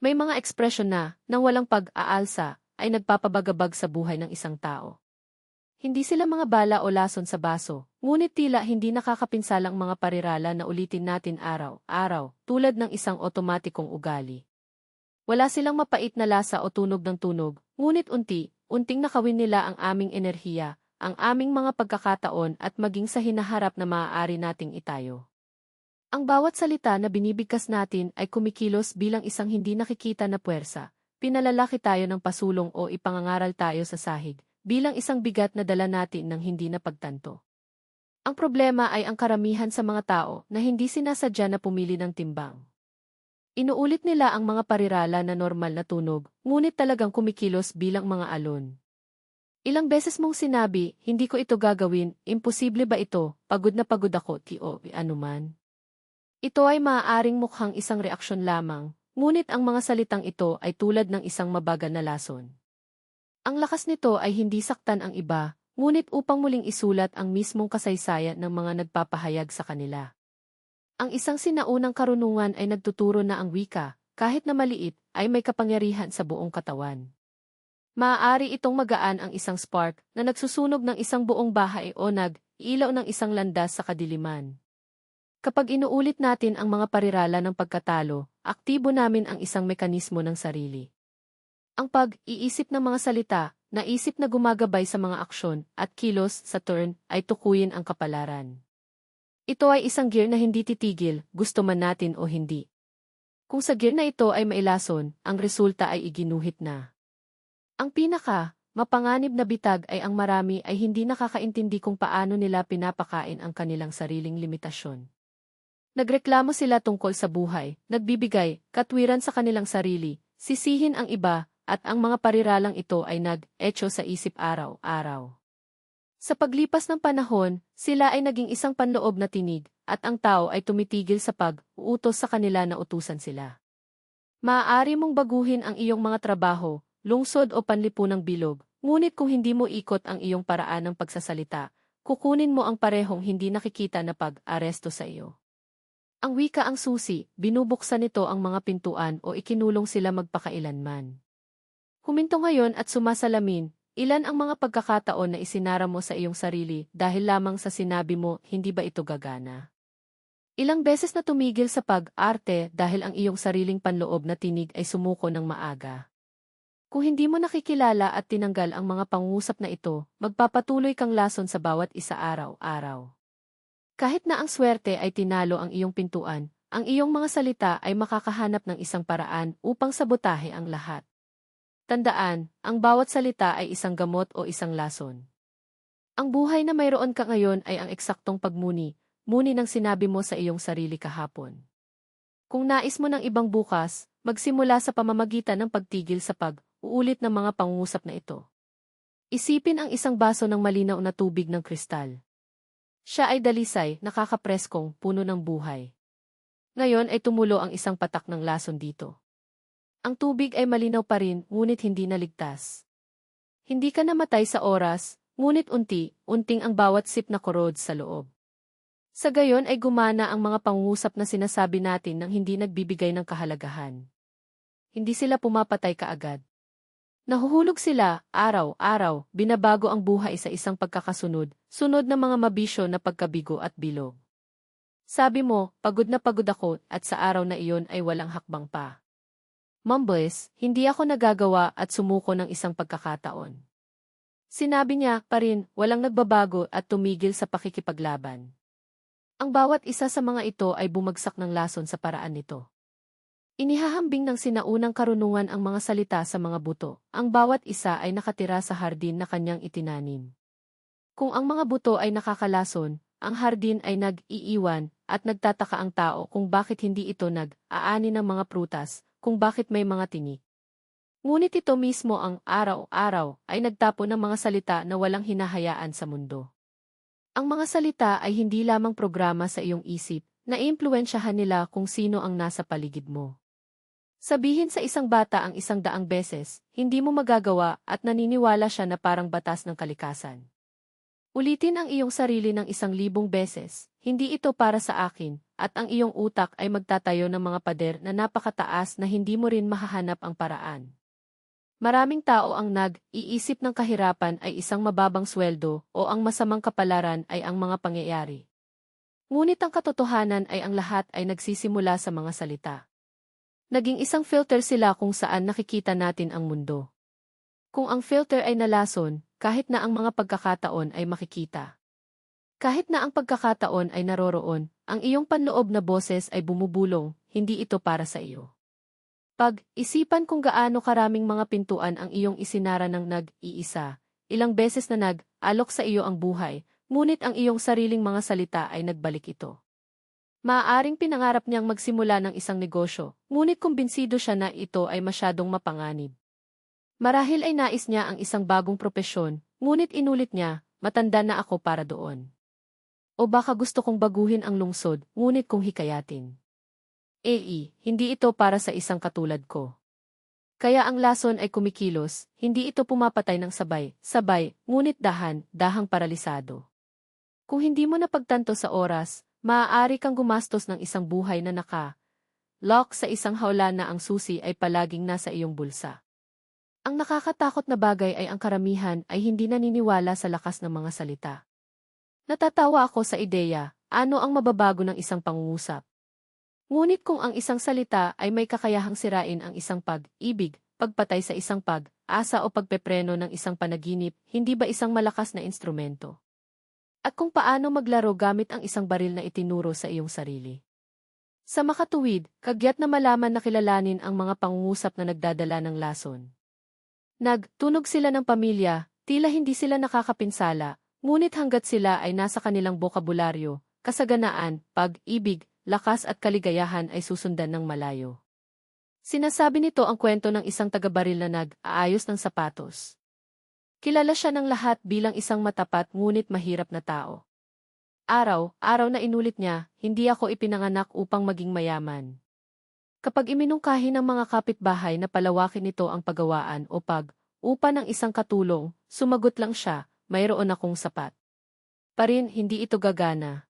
May mga ekspresyon na, nang walang pag-aalsa, ay nagpapabagabag sa buhay ng isang tao. Hindi sila mga bala o lason sa baso, ngunit tila hindi nakakapinsalang mga parirala na ulitin natin araw-araw, tulad ng isang otomatikong ugali. Wala silang mapait na lasa o tunog ng tunog, ngunit unti, unting nakawin nila ang aming enerhiya, ang aming mga pagkakataon at maging sa hinaharap na maaari nating itayo. Ang bawat salita na binibigkas natin ay kumikilos bilang isang hindi nakikita na puwersa. Pinalalaki tayo ng pasulong o ipangangaral tayo sa sahig, bilang isang bigat na dala natin ng hindi napagtanto. Ang problema ay ang karamihan sa mga tao na hindi sinasadya na pumili ng timbang. Inuulit nila ang mga parirala na normal na tunog, ngunit talagang kumikilos bilang mga alon. Ilang beses mong sinabi, hindi ko ito gagawin, imposible ba ito, pagod na pagod ako, tio, anuman. Ito ay maaaring mukhang isang reaksyon lamang, ngunit ang mga salitang ito ay tulad ng isang mabagal na lason. Ang lakas nito ay hindi saktan ang iba, ngunit upang muling isulat ang mismong kasaysayan ng mga nagpapahayag sa kanila. Ang isang sinaunang karunungan ay nagtuturo na ang wika, kahit na maliit, ay may kapangyarihan sa buong katawan. Maaari itong magaan ang isang spark na nagsusunog ng isang buong bahay o nag-ilaw ng isang landas sa kadiliman. Kapag inuulit natin ang mga parirala ng pagkatalo, aktibo namin ang isang mekanismo ng sarili. Ang pag-iisip ng mga salita, naisip na gumagabay sa mga aksyon, at kilos sa turn, ay tukuyin ang kapalaran. Ito ay isang gear na hindi titigil, gusto man natin o hindi. Kung sa gear na ito ay mailason, ang resulta ay iginuhit na. Ang pinaka, mapanganib na bitag ay ang marami ay hindi nakakaintindi kung paano nila pinapakain ang kanilang sariling limitasyon. Nagreklamo sila tungkol sa buhay, nagbibigay, katwiran sa kanilang sarili, sisihin ang iba, at ang mga pariralang ito ay nag-echo sa isip araw-araw. Sa paglipas ng panahon, sila ay naging isang panloob na tinig, at ang tao ay tumitigil sa pag-uutos sa kanila na utusan sila. Maaari mong baguhin ang iyong mga trabaho, lungsod o panlipunang bilog, ngunit kung hindi mo ikot ang iyong paraan ng pagsasalita, kukunin mo ang parehong hindi nakikita na pag-aresto sa iyo. Ang wika ang susi, binubuksan nito ang mga pintuan o ikinulong sila magpakailanman. Huminto ngayon at sumasalamin, ilan ang mga pagkakataon na isinara mo sa iyong sarili dahil lamang sa sinabi mo, hindi ba ito gagana? Ilang beses na tumigil sa pag-arte dahil ang iyong sariling panloob na tinig ay sumuko ng maaga. Kung hindi mo nakikilala at tinanggal ang mga pangusap na ito, magpapatuloy kang lason sa bawat isa araw-araw. Kahit na ang swerte ay tinalo ang iyong pintuan, ang iyong mga salita ay makakahanap ng isang paraan upang sabotahe ang lahat. Tandaan, ang bawat salita ay isang gamot o isang lason. Ang buhay na mayroon ka ngayon ay ang eksaktong pagmuni, muni ng sinabi mo sa iyong sarili kahapon. Kung nais mo ng ibang bukas, magsimula sa pamamagitan ng pagtigil sa pag-uulit ng mga pangungusap na ito. Isipin ang isang baso ng malinaw na tubig ng kristal. Siya ay dalisay, nakakapreskong, puno ng buhay. Ngayon ay tumulo ang isang patak ng lason dito. Ang tubig ay malinaw pa rin, ngunit hindi naligtas. Hindi ka namatay sa oras, ngunit unti, unting ang bawat sip na korod sa loob. Sa gayon ay gumana ang mga pangungusap na sinasabi natin nang hindi nagbibigay ng kahalagahan. Hindi sila pumapatay kaagad. Nahuhulog sila, araw-araw, binabago ang buhay sa isang pagkakasunod, sunod na mga mabisyo na pagkabigo at bilog. Sabi mo, pagod na pagod ako at sa araw na iyon ay walang hakbang pa. Mumbles, hindi ako nagagawa at sumuko ng isang pagkakataon. Sinabi niya pa rin, walang nagbabago at tumigil sa pakikipaglaban. Ang bawat isa sa mga ito ay bumagsak ng lason sa paraan nito. Inihahambing ng sinaunang karunungan ang mga salita sa mga buto. Ang bawat isa ay nakatira sa hardin na kanyang itinanim. Kung ang mga buto ay nakakalason, ang hardin ay nag-iiwan at nagtataka ang tao kung bakit hindi ito nag-aani ng mga prutas, kung bakit may mga tinik. Ngunit ito mismo ang araw-araw ay nagtapo ng mga salita na walang hinahayaan sa mundo. Ang mga salita ay hindi lamang programa sa iyong isip, na impluensyahan nila kung sino ang nasa paligid mo. Sabihin sa isang bata ang isang daang beses, hindi mo magagawa at naniniwala siya na parang batas ng kalikasan. Ulitin ang iyong sarili ng isang libong beses, hindi ito para sa akin, at ang iyong utak ay magtatayo ng mga pader na napakataas na hindi mo rin mahahanap ang paraan. Maraming tao ang nag-iisip ng kahirapan ay isang mababang sweldo o ang masamang kapalaran ay ang mga pangyayari. Ngunit ang katotohanan ay ang lahat ay nagsisimula sa mga salita. Naging isang filter sila kung saan nakikita natin ang mundo. Kung ang filter ay nalason, kahit na ang mga pagkakataon ay makikita. Kahit na ang pagkakataon ay naroroon, ang iyong panloob na boses ay bumubulong, hindi ito para sa iyo. Pag-isipan kung gaano karaming mga pintuan ang iyong isinara ng nag-iisa, ilang beses na nag-alok sa iyo ang buhay, ngunit ang iyong sariling mga salita ay nagbalik ito. Maaaring pinangarap niyang magsimula ng isang negosyo, ngunit kumbinsido siya na ito ay masyadong mapanganib. Marahil ay nais niya ang isang bagong propesyon, ngunit inulit niya, matanda na ako para doon. O baka gusto kong baguhin ang lungsod, ngunit kung hikayatin. AE, hindi ito para sa isang katulad ko. Kaya ang lason ay kumikilos, hindi ito pumapatay ng sabay, sabay, ngunit dahan, dahang paralisado. Kung hindi mo napagtanto sa oras, maaari kang gumastos ng isang buhay na naka, lock sa isang hawla na ang susi ay palaging nasa iyong bulsa. Ang nakakatakot na bagay ay ang karamihan ay hindi naniniwala sa lakas ng mga salita. Natatawa ako sa ideya, ano ang mababago ng isang pangungusap. Ngunit kung ang isang salita ay may kakayahang sirain ang isang pag-ibig, pagpatay sa isang pag-asa o pagpepreno ng isang panaginip, hindi ba isang malakas na instrumento? At kung paano maglaro gamit ang isang baril na itinuro sa iyong sarili. Sa makatuwid, kagyat na malaman na kilalanin ang mga pangungusap na nagdadala ng lason. Nagtunog sila ng pamilya, tila hindi sila nakakapinsala, ngunit hanggat sila ay nasa kanilang bokabularyo, kasaganaan, pag-ibig, lakas at kaligayahan ay susundan ng malayo. Sinasabi nito ang kwento ng isang tagabaril na nag-aayos ng sapatos. Kilala siya ng lahat bilang isang matapat ngunit mahirap na tao. Araw, araw na inulit niya, hindi ako ipinanganak upang maging mayaman. Kapag iminungkahi ng mga kapitbahay na palawakin nito ang pagawaan o pag, upa ng isang katulong, sumagot lang siya, mayroon akong sapat. Parin, hindi ito gagana.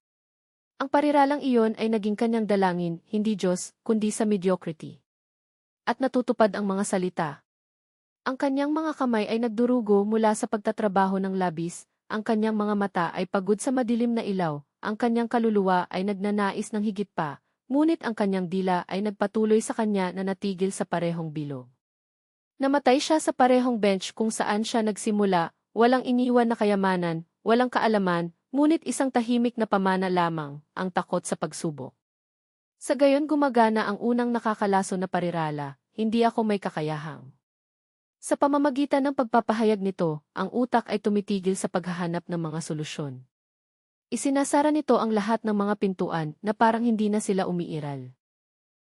Ang pariralang iyon ay naging kanyang dalangin, hindi Diyos, kundi sa mediocrity. At natutupad ang mga salita. Ang kanyang mga kamay ay nagdurugo mula sa pagtatrabaho ng labis, ang kanyang mga mata ay pagod sa madilim na ilaw, ang kanyang kaluluwa ay nagnanais ng higit pa, ngunit ang kanyang dila ay nagpatuloy sa kanya na natigil sa parehong bilog. Namatay siya sa parehong bench kung saan siya nagsimula, walang iniwan na kayamanan, walang kaalaman, Ngunit isang tahimik na pamana lamang, ang takot sa pagsubok. Sa gayon gumagana ang unang nakakalaso na parirala, hindi ako may kakayahang. Sa pamamagitan ng pagpapahayag nito, ang utak ay tumitigil sa paghahanap ng mga solusyon. Isinasara nito ang lahat ng mga pintuan na parang hindi na sila umiiral.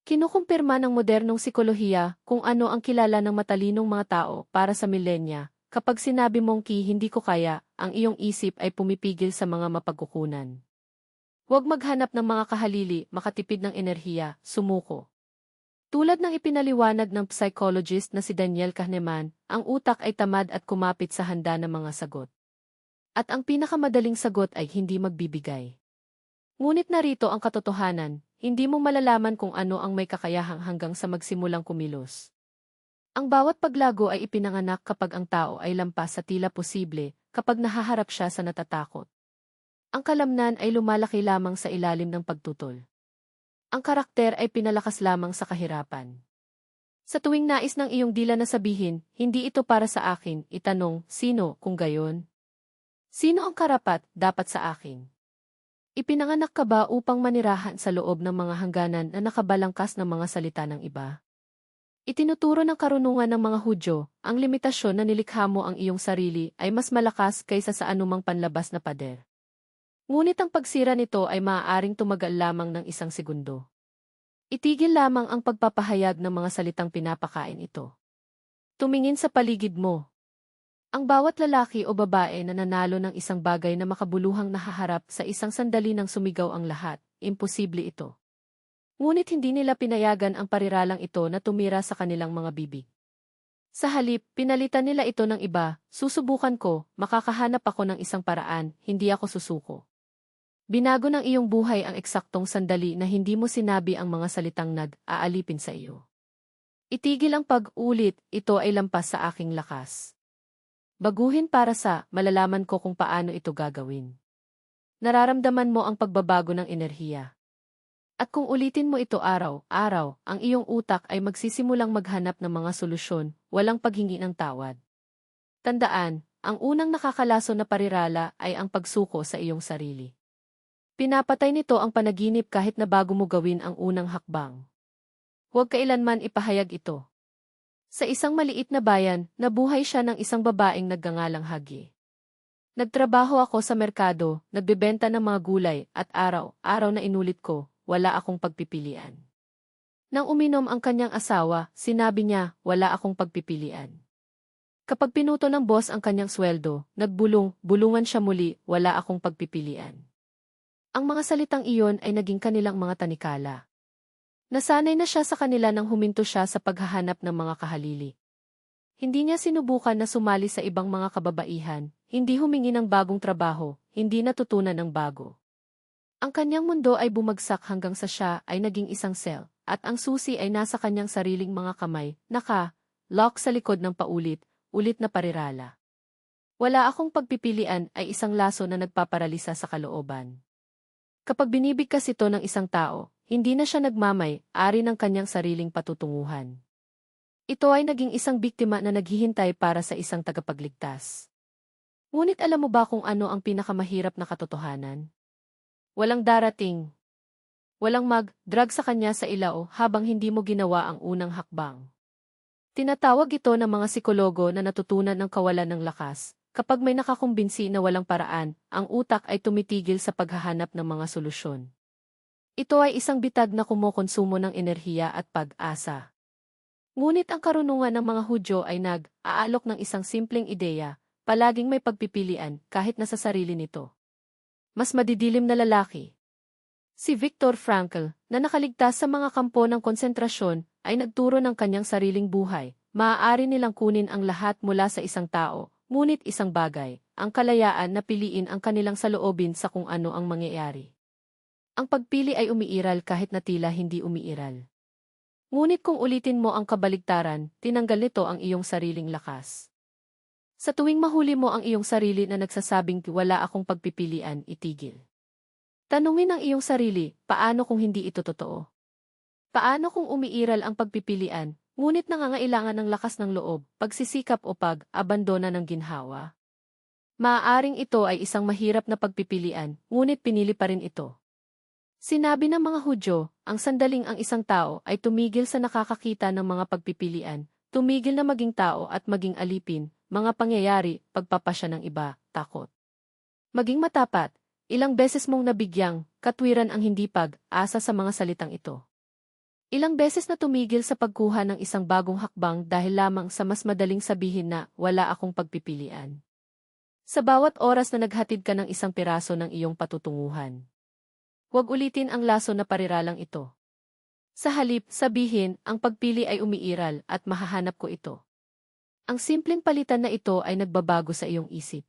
Kinukumpirma ng modernong sikolohiya kung ano ang kilala ng matalinong mga tao para sa milenya, Kapag sinabi mong ki hindi ko kaya, ang iyong isip ay pumipigil sa mga mapagkukunan. Huwag maghanap ng mga kahalili, makatipid ng enerhiya, sumuko. Tulad ng ipinaliwanag ng psychologist na si Daniel Kahneman, ang utak ay tamad at kumapit sa handa ng mga sagot. At ang pinakamadaling sagot ay hindi magbibigay. Ngunit narito ang katotohanan, hindi mo malalaman kung ano ang may kakayahang hanggang sa magsimulang kumilos. Ang bawat paglago ay ipinanganak kapag ang tao ay lampas sa tila posible, kapag nahaharap siya sa natatakot. Ang kalamnan ay lumalaki lamang sa ilalim ng pagtutol. Ang karakter ay pinalakas lamang sa kahirapan. Sa tuwing nais ng iyong dila na sabihin, hindi ito para sa akin, itanong, sino, kung gayon? Sino ang karapat, dapat sa akin? Ipinanganak ka ba upang manirahan sa loob ng mga hangganan na nakabalangkas ng mga salita ng iba? Itinuturo ng karunungan ng mga Hudyo, ang limitasyon na nilikha mo ang iyong sarili ay mas malakas kaysa sa anumang panlabas na pader. Ngunit ang pagsira nito ay maaaring tumagal lamang ng isang segundo. Itigil lamang ang pagpapahayag ng mga salitang pinapakain ito. Tumingin sa paligid mo. Ang bawat lalaki o babae na nanalo ng isang bagay na makabuluhang nahaharap sa isang sandali ng sumigaw ang lahat, imposible ito. Ngunit hindi nila pinayagan ang pariralang ito na tumira sa kanilang mga bibig. Sa halip, pinalitan nila ito ng iba, susubukan ko, makakahanap ako ng isang paraan, hindi ako susuko. Binago ng iyong buhay ang eksaktong sandali na hindi mo sinabi ang mga salitang nag-aalipin sa iyo. Itigil ang pag-ulit, ito ay lampas sa aking lakas. Baguhin para sa, malalaman ko kung paano ito gagawin. Nararamdaman mo ang pagbabago ng enerhiya. At kung ulitin mo ito araw-araw, ang iyong utak ay magsisimulang maghanap ng mga solusyon, walang paghingi ng tawad. Tandaan, ang unang nakakalaso na parirala ay ang pagsuko sa iyong sarili. Pinapatay nito ang panaginip kahit na bago mo gawin ang unang hakbang. Huwag kailanman ipahayag ito. Sa isang maliit na bayan, nabuhay siya ng isang babaeng naggangalang Hagi. Nagtrabaho ako sa merkado, nagbebenta ng mga gulay, at araw-araw na inulit ko, wala akong pagpipilian. Nang uminom ang kanyang asawa, sinabi niya, wala akong pagpipilian. Kapag pinuto ng boss ang kanyang sweldo, nagbulong, bulungan siya muli, wala akong pagpipilian. Ang mga salitang iyon ay naging kanilang mga tanikala. Nasanay na siya sa kanila nang huminto siya sa paghahanap ng mga kahalili. Hindi niya sinubukan na sumali sa ibang mga kababaihan, hindi humingi ng bagong trabaho, hindi natutunan ng bago. Ang kanyang mundo ay bumagsak hanggang sa siya ay naging isang cell, at ang susi ay nasa kanyang sariling mga kamay, naka, lock sa likod ng paulit, ulit na parirala. Wala akong pagpipilian ay isang laso na nagpaparalisa sa kalooban. Kapag binibigkas ito ng isang tao, hindi na siya nagmamay, ari ng kanyang sariling patutunguhan. Ito ay naging isang biktima na naghihintay para sa isang tagapagligtas. Ngunit alam mo ba kung ano ang pinakamahirap na katotohanan? Walang darating. Walang mag-drag sa kanya sa ilao habang hindi mo ginawa ang unang hakbang. Tinatawag ito ng mga psikologo na natutunan ng kawalan ng lakas. Kapag may nakakumbinsi na walang paraan, ang utak ay tumitigil sa paghahanap ng mga solusyon. Ito ay isang bitag na kumukonsumo ng enerhiya at pag-asa. Ngunit ang karunungan ng mga Hudyo ay nag-aalok ng isang simpleng ideya, Palaging may pagpipilian kahit nasa sarili nito. Mas madidilim na lalaki. Si Viktor Frankl, na nakaligtas sa mga kampo ng konsentrasyon, ay nagturo ng kanyang sariling buhay. Maaari nilang kunin ang lahat mula sa isang tao, ngunit isang bagay, ang kalayaan na piliin ang kanilang saloobin sa kung ano ang mangyayari. Ang pagpili ay umiiral kahit na tila hindi umiiral. Ngunit kung ulitin mo ang kabaligtaran, tinanggal nito ang iyong sariling lakas. Sa tuwing mahuli mo ang iyong sarili na nagsasabing wala akong pagpipilian, itigil. Tanungin ang iyong sarili, paano kung hindi ito totoo? Paano kung umiiral ang pagpipilian, ngunit nangangailangan ng lakas ng loob, pagsisikap o pag-abandona ng ginhawa? Maaaring ito ay isang mahirap na pagpipilian, ngunit pinili pa rin ito. Sinabi ng mga Hudyo, ang sandaling ang isang tao ay tumigil sa nakakakita ng mga pagpipilian, tumigil na maging tao at maging alipin, mga pangyayari, pagpapasya ng iba, takot. Maging matapat, ilang beses mong nabigyang, katwiran ang hindi pag-asa sa mga salitang ito. Ilang beses na tumigil sa pagkuha ng isang bagong hakbang dahil lamang sa mas madaling sabihin na wala akong pagpipilian. Sa bawat oras na naghatid ka ng isang piraso ng iyong patutunguhan. Huwag ulitin ang laso na pariralang ito. Sa halip, sabihin, ang pagpili ay umiiral at mahahanap ko ito. Ang simpleng palitan na ito ay nagbabago sa iyong isip.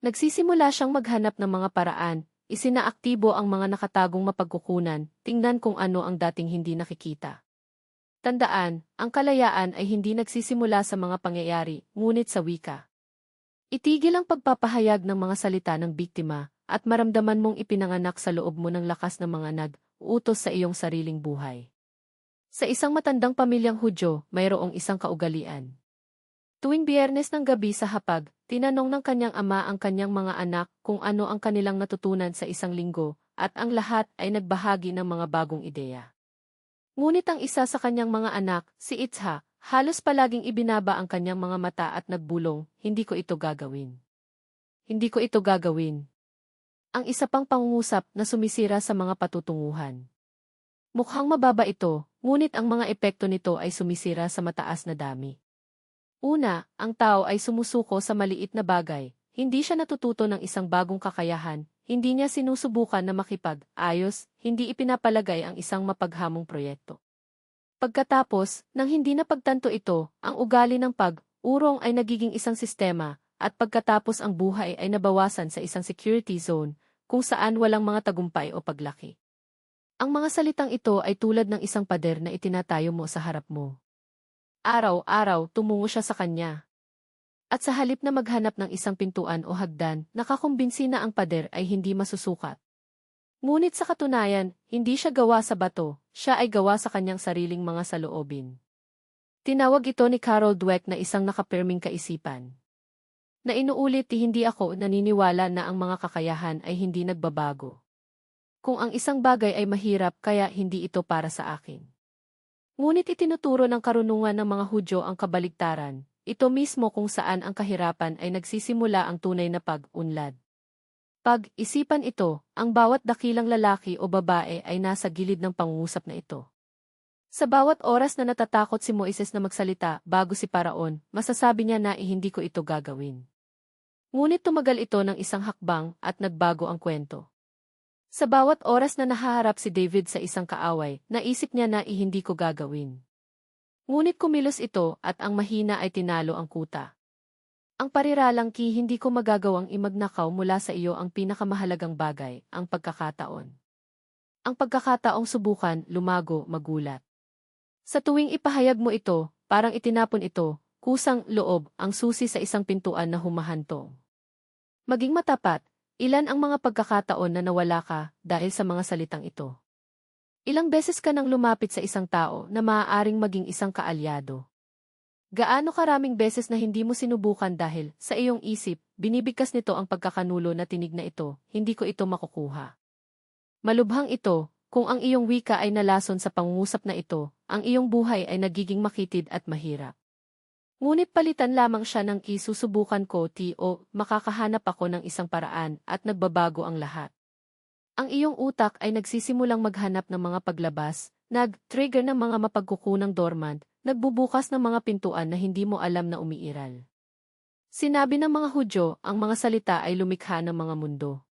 Nagsisimula siyang maghanap ng mga paraan, isinaaktibo ang mga nakatagong mapagkukunan, tingnan kung ano ang dating hindi nakikita. Tandaan, ang kalayaan ay hindi nagsisimula sa mga pangyayari, ngunit sa wika. Itigil ang pagpapahayag ng mga salita ng biktima, at maramdaman mong ipinanganak sa loob mo ng lakas ng mga nag-utos sa iyong sariling buhay. Sa isang matandang pamilyang Hudyo, mayroong isang kaugalian. Tuwing biyernes ng gabi sa hapag, tinanong ng kanyang ama ang kanyang mga anak kung ano ang kanilang natutunan sa isang linggo, at ang lahat ay nagbahagi ng mga bagong ideya. Ngunit ang isa sa kanyang mga anak, si Itza, halos palaging ibinaba ang kanyang mga mata at nagbulong, hindi ko ito gagawin. Hindi ko ito gagawin. Ang isa pang pangungusap na sumisira sa mga patutunguhan. Mukhang mababa ito, ngunit ang mga epekto nito ay sumisira sa mataas na dami. Una, ang tao ay sumusuko sa maliit na bagay. Hindi siya natututo ng isang bagong kakayahan, hindi niya sinusubukan na makipag-ayos, hindi ipinapalagay ang isang mapaghamong proyekto. Pagkatapos, nang hindi na pagtanto ito, ang ugali ng pag-urong ay nagiging isang sistema, at pagkatapos ang buhay ay nabawasan sa isang security zone, kung saan walang mga tagumpay o paglaki. Ang mga salitang ito ay tulad ng isang pader na itinatayo mo sa harap mo. Araw-araw, tumungo siya sa kanya. At sa halip na maghanap ng isang pintuan o hagdan, nakakumbinsi na ang pader ay hindi masusukat. Ngunit sa katunayan, hindi siya gawa sa bato, siya ay gawa sa kanyang sariling mga saloobin. Tinawag ito ni Carol Dweck na isang nakapirming kaisipan. Na inuulit hindi ako naniniwala na ang mga kakayahan ay hindi nagbabago. Kung ang isang bagay ay mahirap kaya hindi ito para sa akin. Ngunit itinuturo ng karunungan ng mga Hudyo ang kabaligtaran, ito mismo kung saan ang kahirapan ay nagsisimula ang tunay na pag-unlad. Pag-isipan ito, ang bawat dakilang lalaki o babae ay nasa gilid ng pangungusap na ito. Sa bawat oras na natatakot si Moises na magsalita bago si Paraon, masasabi niya na eh, hindi ko ito gagawin. Ngunit tumagal ito ng isang hakbang at nagbago ang kwento. Sa bawat oras na nahaharap si David sa isang kaaway, naisip niya na hindi ko gagawin. Ngunit kumilos ito at ang mahina ay tinalo ang kuta. Ang pariralang ki hindi ko magagawang imagnakaw mula sa iyo ang pinakamahalagang bagay, ang pagkakataon. Ang pagkakataong subukan, lumago, magulat. Sa tuwing ipahayag mo ito, parang itinapon ito, kusang loob, ang susi sa isang pintuan na humahantong. Maging matapat, ilan ang mga pagkakataon na nawala ka dahil sa mga salitang ito. Ilang beses ka nang lumapit sa isang tao na maaaring maging isang kaalyado. Gaano karaming beses na hindi mo sinubukan dahil, sa iyong isip, binibigkas nito ang pagkakanulo na tinig na ito, hindi ko ito makukuha. Malubhang ito, kung ang iyong wika ay nalason sa pangungusap na ito, ang iyong buhay ay nagiging makitid at mahirap. Ngunit palitan lamang siya ng isusubukan ko ti o makakahanap ako ng isang paraan at nagbabago ang lahat. Ang iyong utak ay nagsisimulang maghanap ng mga paglabas, nag-trigger ng mga mapagkukunang dormant, nagbubukas ng mga pintuan na hindi mo alam na umiiral. Sinabi ng mga Hudyo, ang mga salita ay lumikha ng mga mundo.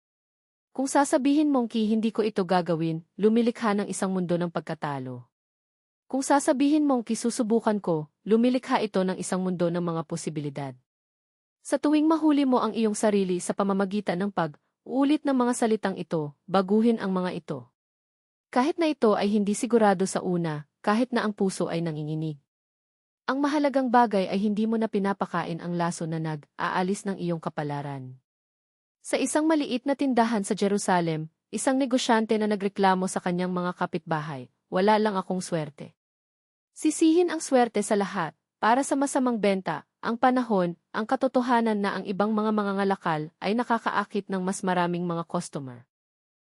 Kung sasabihin mong ki hindi ko ito gagawin, lumilikha ng isang mundo ng pagkatalo. Kung sasabihin mong kisusubukan ko, lumilikha ito ng isang mundo ng mga posibilidad. Sa tuwing mahuli mo ang iyong sarili sa pamamagitan ng pag-ulit ng mga salitang ito, baguhin ang mga ito. Kahit na ito ay hindi sigurado sa una, kahit na ang puso ay nanginginig. Ang mahalagang bagay ay hindi mo na pinapakain ang laso na nag-aalis ng iyong kapalaran. Sa isang maliit na tindahan sa Jerusalem, isang negosyante na nagreklamo sa kanyang mga kapitbahay, wala lang akong swerte. Sisihin ang swerte sa lahat, para sa masamang benta, ang panahon, ang katotohanan na ang ibang mga mangangalakal ay nakakaakit ng mas maraming mga customer.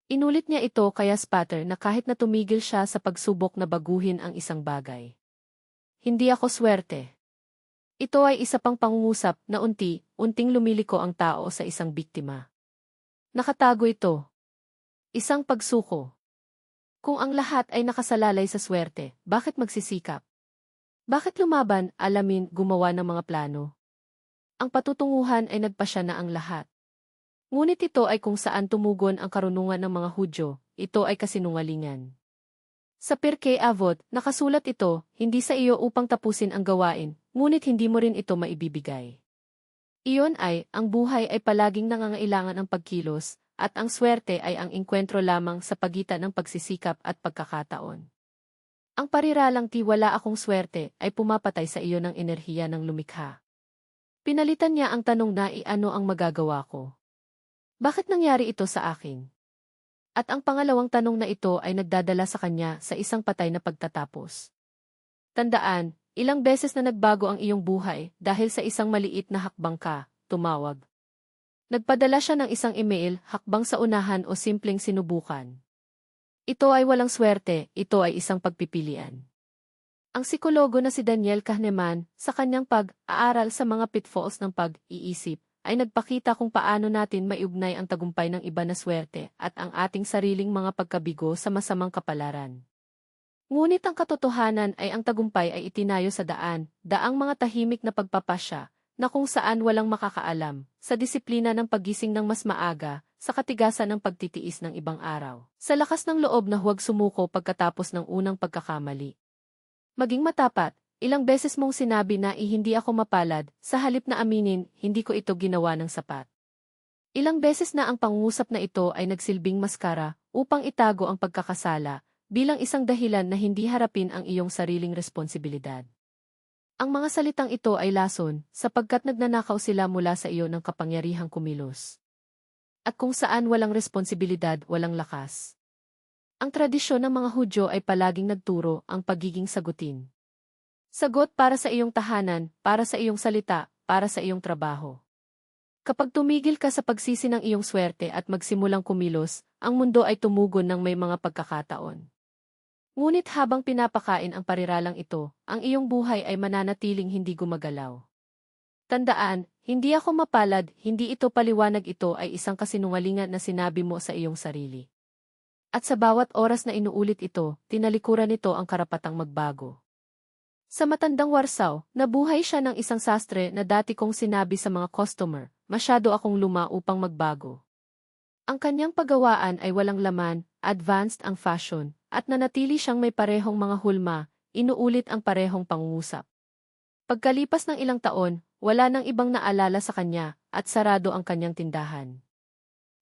Inulit niya ito kaya spatter na kahit na tumigil siya sa pagsubok na baguhin ang isang bagay. Hindi ako swerte. Ito ay isa pang pangungusap na unti-unting lumiliko ang tao sa isang biktima. Nakatago ito. Isang pagsuko. Kung ang lahat ay nakasalalay sa swerte, bakit magsisikap? Bakit lumaban, alamin, gumawa ng mga plano? Ang patutunguhan ay nagpasya na ang lahat. Ngunit ito ay kung saan tumugon ang karunungan ng mga Hudyo, ito ay kasinungalingan. Sa Pirkei Avot, nakasulat ito, hindi sa iyo upang tapusin ang gawain, ngunit hindi mo rin ito maibibigay. Iyon ay, ang buhay ay palaging nangangailangan ng pagkilos, at ang swerte ay ang inkwentro lamang sa pagitan ng pagsisikap at pagkakataon. Ang pariralang tiwala akong swerte ay pumapatay sa iyo ng enerhiya ng lumikha. Pinalitan niya ang tanong na iano ang magagawa ko. Bakit nangyari ito sa akin? At ang pangalawang tanong na ito ay nagdadala sa kanya sa isang patay na pagtatapos. Tandaan, ilang beses na nagbago ang iyong buhay dahil sa isang maliit na hakbang ka, tumawag. Nagpadala siya ng isang email, hakbang sa unahan o simpleng sinubukan. Ito ay walang swerte, ito ay isang pagpipilian. Ang psikologo na si Daniel Kahneman, sa kanyang pag-aaral sa mga pitfalls ng pag-iisip, ay nagpakita kung paano natin maiugnay ang tagumpay ng iba na swerte at ang ating sariling mga pagkabigo sa masamang kapalaran. Ngunit ang katotohanan ay ang tagumpay ay itinayo sa daan, daang mga tahimik na pagpapasya, na kung saan walang makakaalam, sa disiplina ng pagising ng mas maaga, sa katigasan ng pagtitiis ng ibang araw, sa lakas ng loob na huwag sumuko pagkatapos ng unang pagkakamali. Maging matapat, Ilang beses mong sinabi na eh, hindi ako mapalad, sa halip na aminin, hindi ko ito ginawa ng sapat. Ilang beses na ang pangungusap na ito ay nagsilbing maskara upang itago ang pagkakasala bilang isang dahilan na hindi harapin ang iyong sariling responsibilidad. Ang mga salitang ito ay lason sapagkat nagnanakaw sila mula sa iyo ng kapangyarihang kumilos. At kung saan walang responsibilidad, walang lakas. Ang tradisyon ng mga Hudyo ay palaging nagturo ang pagiging sagutin. Sagot para sa iyong tahanan, para sa iyong salita, para sa iyong trabaho. Kapag tumigil ka sa pagsisi ng iyong swerte at magsimulang kumilos, ang mundo ay tumugon ng may mga pagkakataon. Ngunit habang pinapakain ang pariralang ito, ang iyong buhay ay mananatiling hindi gumagalaw. Tandaan, hindi ako mapalad, hindi ito paliwanag ito ay isang kasinungalingan na sinabi mo sa iyong sarili. At sa bawat oras na inuulit ito, tinalikuran nito ang karapatang magbago. Sa matandang Warsaw, nabuhay siya ng isang sastre na dati kong sinabi sa mga customer, masyado akong luma upang magbago. Ang kanyang paggawaan ay walang laman, advanced ang fashion, at nanatili siyang may parehong mga hulma, inuulit ang parehong pangungusap. Pagkalipas ng ilang taon, wala nang ibang naalala sa kanya, at sarado ang kanyang tindahan.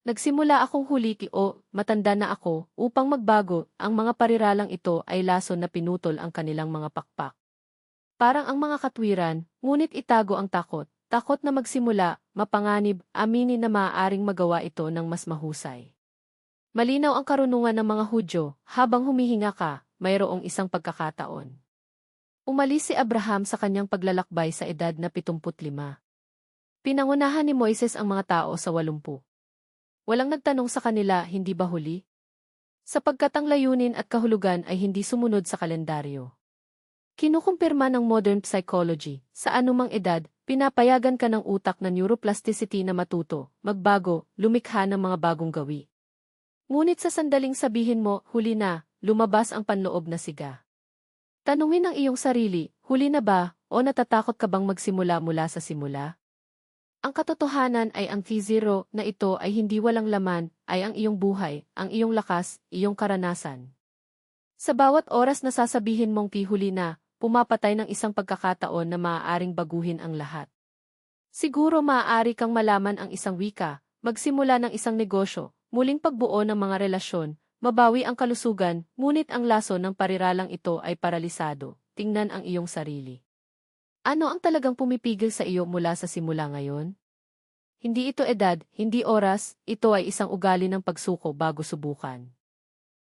Nagsimula akong huliki o matanda na ako upang magbago, ang mga pariralang ito ay lason na pinutol ang kanilang mga pakpak. Parang ang mga katwiran, ngunit itago ang takot, takot na magsimula, mapanganib, aminin na maaaring magawa ito ng mas mahusay. Malinaw ang karunungan ng mga Hudyo, habang humihinga ka, mayroong isang pagkakataon. Umalis si Abraham sa kanyang paglalakbay sa edad na 75. Pinangunahan ni Moises ang mga tao sa 80. Walang nagtanong sa kanila, hindi ba huli? Sapagkat ang layunin at kahulugan ay hindi sumunod sa kalendaryo. Kinukumpirma ng modern psychology, sa anumang edad, pinapayagan ka ng utak na neuroplasticity na matuto, magbago, lumikha ng mga bagong gawi. Ngunit sa sandaling sabihin mo, huli na, lumabas ang panloob na siga. Tanungin ang iyong sarili, huli na ba, o natatakot ka bang magsimula mula sa simula? Ang katotohanan ay ang T0 na ito ay hindi walang laman, ay ang iyong buhay, ang iyong lakas, iyong karanasan. Sa bawat oras na sasabihin mong tihuli na, pumapatay ng isang pagkakataon na maaaring baguhin ang lahat. Siguro maaari kang malaman ang isang wika, magsimula ng isang negosyo, muling pagbuo ng mga relasyon, mabawi ang kalusugan, ngunit ang laso ng pariralang ito ay paralisado. Tingnan ang iyong sarili. Ano ang talagang pumipigil sa iyo mula sa simula ngayon? Hindi ito edad, hindi oras, ito ay isang ugali ng pagsuko bago subukan.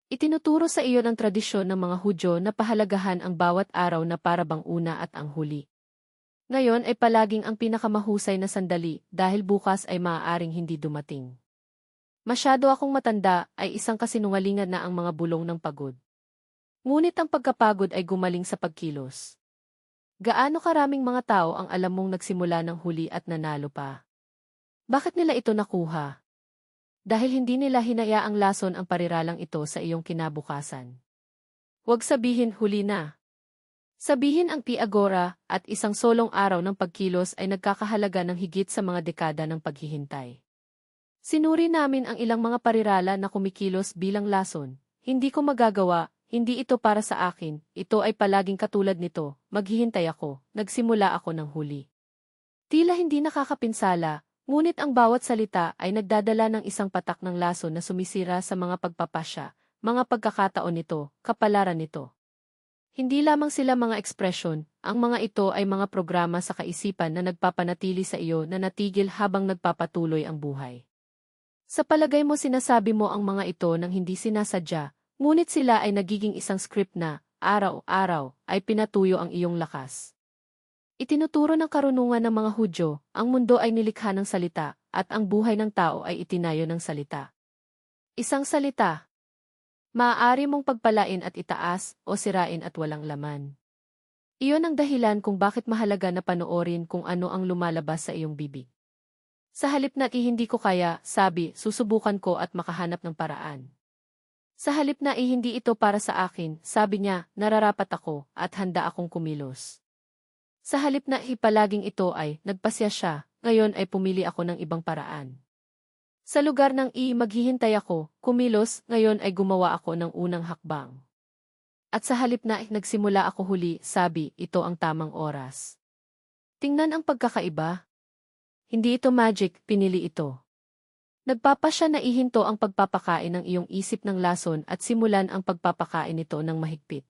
Itinuturo sa iyo ng tradisyon ng mga Hudyo na pahalagahan ang bawat araw na para bang una at ang huli. Ngayon ay palaging ang pinakamahusay na sandali dahil bukas ay maaaring hindi dumating. Masyado akong matanda ay isang kasinungalingan na ang mga bulong ng pagod. Ngunit ang pagkapagod ay gumaling sa pagkilos. Gaano karaming mga tao ang alam mong nagsimula ng huli at nanalo pa? Bakit nila ito nakuha? Dahil hindi nila hinayaang lason ang pariralang ito sa iyong kinabukasan. Huwag sabihin huli na. Sabihin ang Piagora at isang solong araw ng pagkilos ay nagkakahalaga ng higit sa mga dekada ng paghihintay. Sinuri namin ang ilang mga parirala na kumikilos bilang lason. Hindi ko magagawa hindi ito para sa akin, ito ay palaging katulad nito, maghihintay ako, nagsimula ako ng huli. Tila hindi nakakapinsala, ngunit ang bawat salita ay nagdadala ng isang patak ng laso na sumisira sa mga pagpapasya, mga pagkakataon nito, kapalaran nito. Hindi lamang sila mga ekspresyon, ang mga ito ay mga programa sa kaisipan na nagpapanatili sa iyo na natigil habang nagpapatuloy ang buhay. Sa palagay mo sinasabi mo ang mga ito nang hindi sinasadya, Ngunit sila ay nagiging isang script na, araw-araw, ay pinatuyo ang iyong lakas. Itinuturo ng karunungan ng mga Hudyo, ang mundo ay nilikha ng salita, at ang buhay ng tao ay itinayo ng salita. Isang salita. Maaari mong pagpalain at itaas, o sirain at walang laman. Iyon ang dahilan kung bakit mahalaga na panoorin kung ano ang lumalabas sa iyong bibig. Sa halip na hindi ko kaya, sabi, susubukan ko at makahanap ng paraan. Sa halip na hindi ito para sa akin, sabi niya, nararapat ako, at handa akong kumilos. Sa halip na ipalaging ito ay, nagpasya siya, ngayon ay pumili ako ng ibang paraan. Sa lugar ng i maghihintay ako, kumilos, ngayon ay gumawa ako ng unang hakbang. At sa halip na nagsimula ako huli, sabi, ito ang tamang oras. Tingnan ang pagkakaiba. Hindi ito magic, pinili ito. Nagpapasya na ihinto ang pagpapakain ng iyong isip ng lason at simulan ang pagpapakain nito ng mahigpit.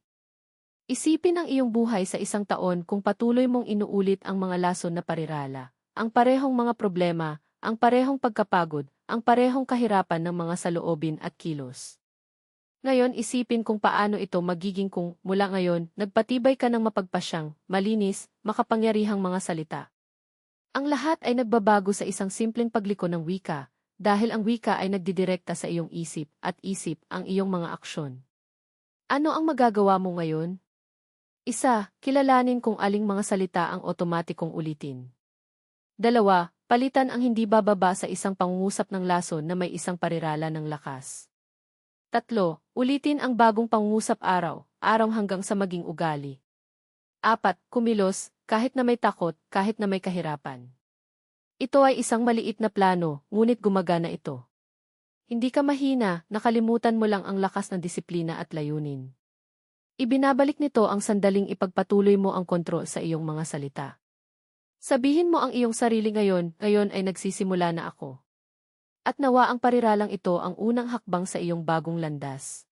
Isipin ang iyong buhay sa isang taon kung patuloy mong inuulit ang mga lason na parirala, ang parehong mga problema, ang parehong pagkapagod, ang parehong kahirapan ng mga saloobin at kilos. Ngayon isipin kung paano ito magiging kung, mula ngayon, nagpatibay ka ng mapagpasyang, malinis, makapangyarihang mga salita. Ang lahat ay nagbabago sa isang simpleng pagliko ng wika, dahil ang wika ay nagdidirekta sa iyong isip at isip ang iyong mga aksyon. Ano ang magagawa mo ngayon? Isa, kilalanin kung aling mga salita ang otomatikong ulitin. Dalawa, palitan ang hindi bababa sa isang pangungusap ng lason na may isang parirala ng lakas. Tatlo, ulitin ang bagong pangungusap araw, araw hanggang sa maging ugali. Apat, kumilos, kahit na may takot, kahit na may kahirapan. Ito ay isang maliit na plano, ngunit gumagana ito. Hindi ka mahina, nakalimutan mo lang ang lakas ng disiplina at layunin. Ibinabalik nito ang sandaling ipagpatuloy mo ang kontrol sa iyong mga salita. Sabihin mo ang iyong sarili ngayon, ngayon ay nagsisimula na ako. At nawa ang pariralang ito ang unang hakbang sa iyong bagong landas.